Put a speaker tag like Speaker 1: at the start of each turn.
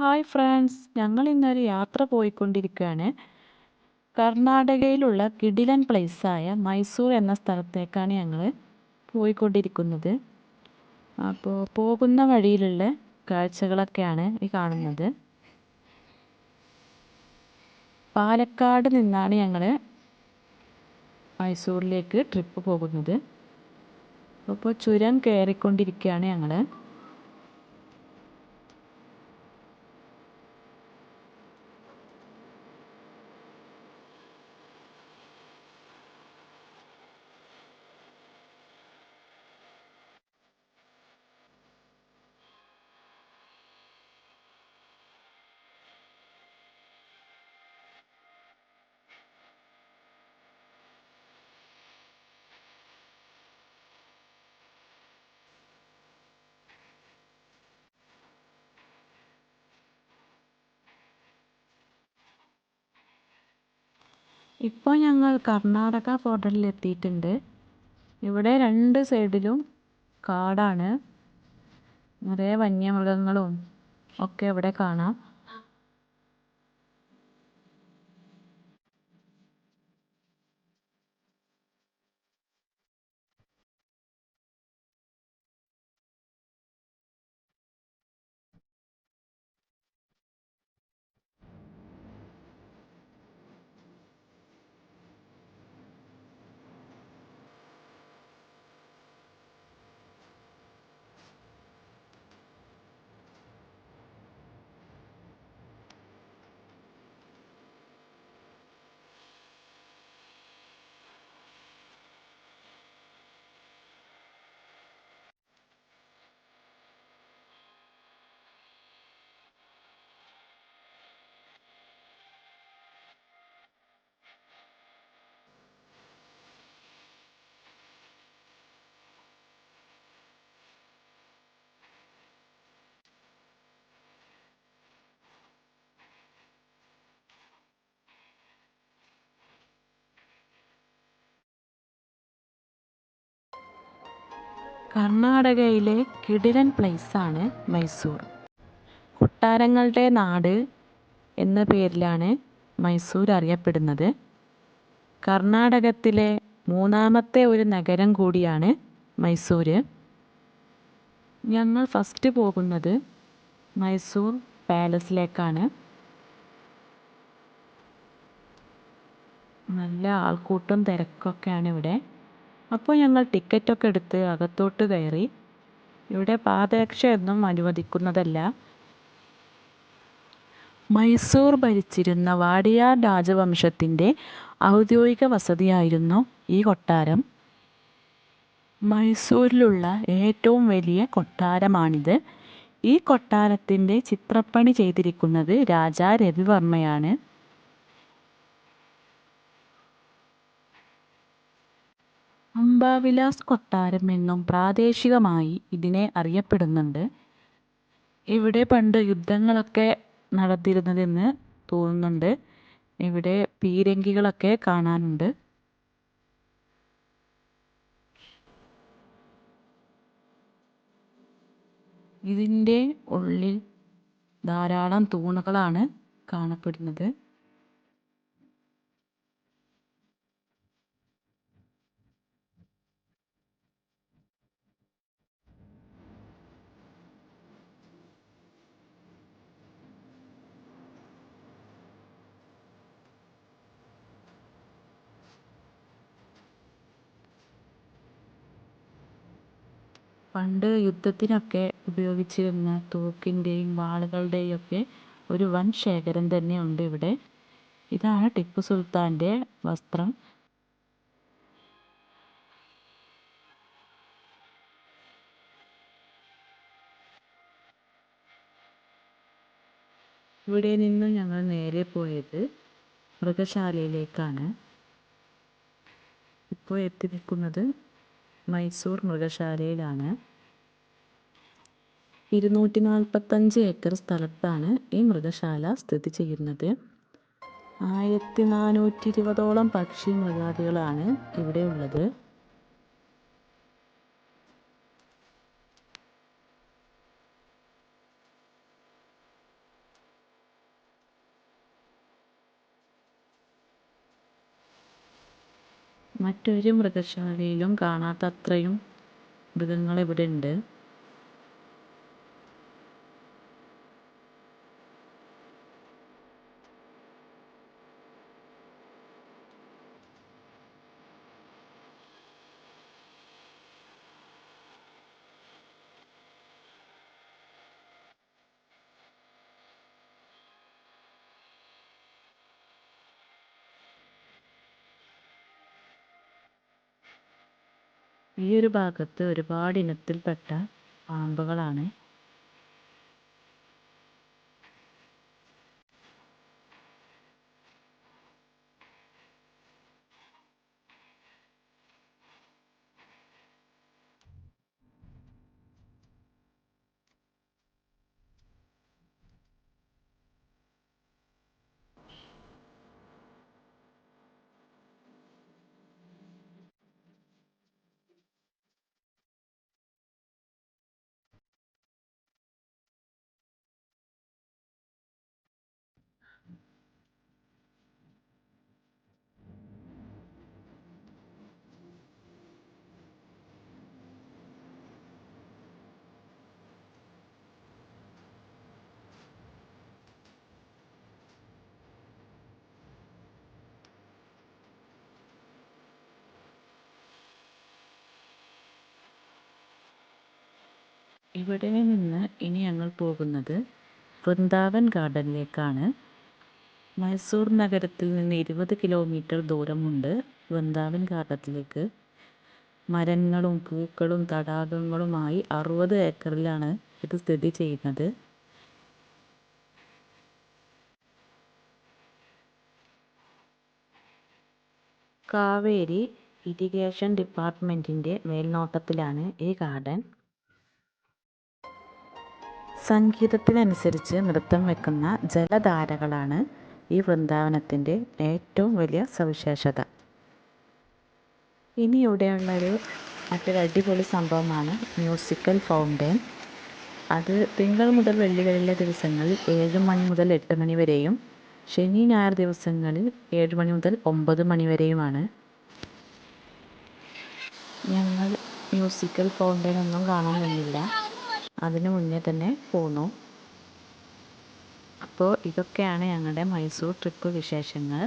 Speaker 1: Hi friends ഞങ്ങൾ ഇന്നൊരു യാത്ര പോയിക്കൊണ്ടിരിക്കുകയാണ്. കർണാടകയിലുള്ള കിടിലൻ പ്ലേസായ മൈസൂർ എന്ന സ്ഥലത്തേക്കാണ് ഞങ്ങൾ പോയിക്കൊണ്ടിരിക്കുന്നത്. അപ്പോൾ പോകുന്ന വഴിയിലുള്ള കാഴ്ചകളൊക്കെയാണ് ഈ കാണുന്നത്. പാലക്കാട് നിന്നാണ് ഞങ്ങൾ മൈസൂരിലേക്ക് ട്രിപ്പ് പോകുന്നത്. അപ്പോൾ ചുരം കയറിക്കൊണ്ടിരിക്കുകയാണ് ഞങ്ങൾ. ഇപ്പോൾ ഞങ്ങൾ കർണാടക ബോർഡറിൽ എത്തിയിട്ടുണ്ട്. ഇവിടെ രണ്ട് സൈഡിലും കാടാണ്. നിറയെ വന്യമൃഗങ്ങളും ഒക്കെ ഇവിടെ കാണാം. കർണാടകയിലെ കിടിലൻ പ്ലേസാണ് മൈസൂർ. കൊട്ടാരങ്ങളുടെ നാട് എന്ന പേരിലാണ് മൈസൂർ അറിയപ്പെടുന്നത്. കർണാടകത്തിലെ മൂന്നാമത്തെ ഒരു നഗരം കൂടിയാണ് മൈസൂർ ഞങ്ങൾ ഫസ്റ്റ് പോകുന്നത് മൈസൂർ പാലസിലേക്കാണ് നല്ല ആൾക്കൂട്ടം തിരക്കൊക്കെയാണ് ഇവിടെ. അപ്പോൾ ഞങ്ങൾ ടിക്കറ്റൊക്കെ എടുത്ത് അകത്തോട്ട് കയറി. ഇവിടെ പാദരക്ഷയൊന്നും അനുവദിക്കുന്നതല്ല. മൈസൂർ ഭരിച്ചിരുന്ന വാടിയാർ രാജവംശത്തിന്റെ ഔദ്യോഗിക വസതിയായിരുന്നു ഈ കൊട്ടാരം. മൈസൂരിലുള്ള ഏറ്റവും വലിയ കൊട്ടാരമാണിത്. ഈ കൊട്ടാരത്തിന്റെ ചിത്രപ്പണി ചെയ്തിരിക്കുന്നത് രാജാ രവിവർമ്മയാണ്. അംബാവിലാസ് കൊട്ടാരം എന്നും പ്രാദേശികമായി ഇതിനെ അറിയപ്പെടുന്നുണ്ട്. ഇവിടെ പണ്ട് യുദ്ധങ്ങളൊക്കെ നടത്തിയിരുന്നതെന്ന് തോന്നുന്നുണ്ട്. ഇവിടെ പീരങ്കികളൊക്കെ കാണാനുണ്ട്. ഇതിന്റെ ഉള്ളിൽ ധാരാളം തൂണുകളാണ് കാണപ്പെടുന്നത്. പണ്ട് യുദ്ധത്തിനൊക്കെ ഉപയോഗിച്ചിരുന്ന തോക്കിന്റെയും വാളുകളുടെയും ഒക്കെ ഒരു വൻ ശേഖരം തന്നെ ഉണ്ട് ഇവിടെ. ഇതാണ് ടിപ്പു സുൽത്താന്റെ വസ്ത്രം. ഇവിടെ നിന്നും ഞങ്ങൾ നേരെ പോയത് മൃഗശാലയിലേക്കാണ്. ഇപ്പോൾ എത്തി നിൽക്കുന്നത് മൈസൂർ മൃഗശാലയിലാണ്. ഇരുന്നൂറ്റി നാൽപ്പത്തഞ്ച് ഏക്കർ സ്ഥലത്താണ് ഈ മൃഗശാല സ്ഥിതി ചെയ്യുന്നത്. ആയിരത്തി നാനൂറ്റി ഇരുപതോളം പക്ഷി മൃഗാദികളാണ് ഇവിടെ ഉള്ളത്. മറ്റൊരു മൃഗശാലയിലും കാണാത്ത അത്രയും ഈ ഒരു ഭാഗത്ത് ഒരുപാട് ഇനത്തിൽപ്പെട്ട പാമ്പുകളാണ്. ഇവിടെ നിന്ന് ഇനി ഞങ്ങൾ പോകുന്നത് വൃന്ദാവൻ ഗാർഡനിലേക്കാണ്. മൈസൂർ നഗരത്തിൽ നിന്ന് ഇരുപത് കിലോമീറ്റർ ദൂരമുണ്ട് വൃന്ദാവൻ ഗാർഡനിലേക്ക്. മരങ്ങളും പൂക്കളും തടാകങ്ങളുമായി അറുപത് ഏക്കറിലാണ് ഇത് സ്ഥിതി ചെയ്യുന്നത്. കാവേരി ഇറിഗേഷൻ ഡിപ്പാർട്ട്മെന്റിന്റെ മേൽനോട്ടത്തിലാണ് ഈ ഗാർഡൻ. സംഗീതത്തിനനുസരിച്ച് നൃത്തം വെക്കുന്ന ജലധാരകളാണ് ഈ വൃന്ദാവനത്തിന്റെ ഏറ്റവും വലിയ സവിശേഷത. ഇനി ഇവിടെയുള്ളൊരു മറ്റൊരു അടിപൊളി സംഭവമാണ് മ്യൂസിക്കൽ ഫൗണ്ടൻ. അത് തിങ്കൾ മുതൽ വെള്ളികളിലെ ദിവസങ്ങളിൽ ഏഴ് മണി മുതൽ എട്ട് മണി വരെയും ശനി ഞായർ ദിവസങ്ങളിൽ ഏഴ് മണി മുതൽ ഒമ്പത് മണി വരെയുമാണ്. ഞങ്ങൾ മ്യൂസിക്കൽ ഫൗണ്ടൻ ഒന്നും കാണാൻ നിന്നില്ല അതിന് മുന്നേ തന്നെ പോന്നു. അപ്പോൾ ഇതൊക്കെയാണ് ഞങ്ങളുടെ മൈസൂർ ട്രിപ്പ് വിശേഷങ്ങൾ.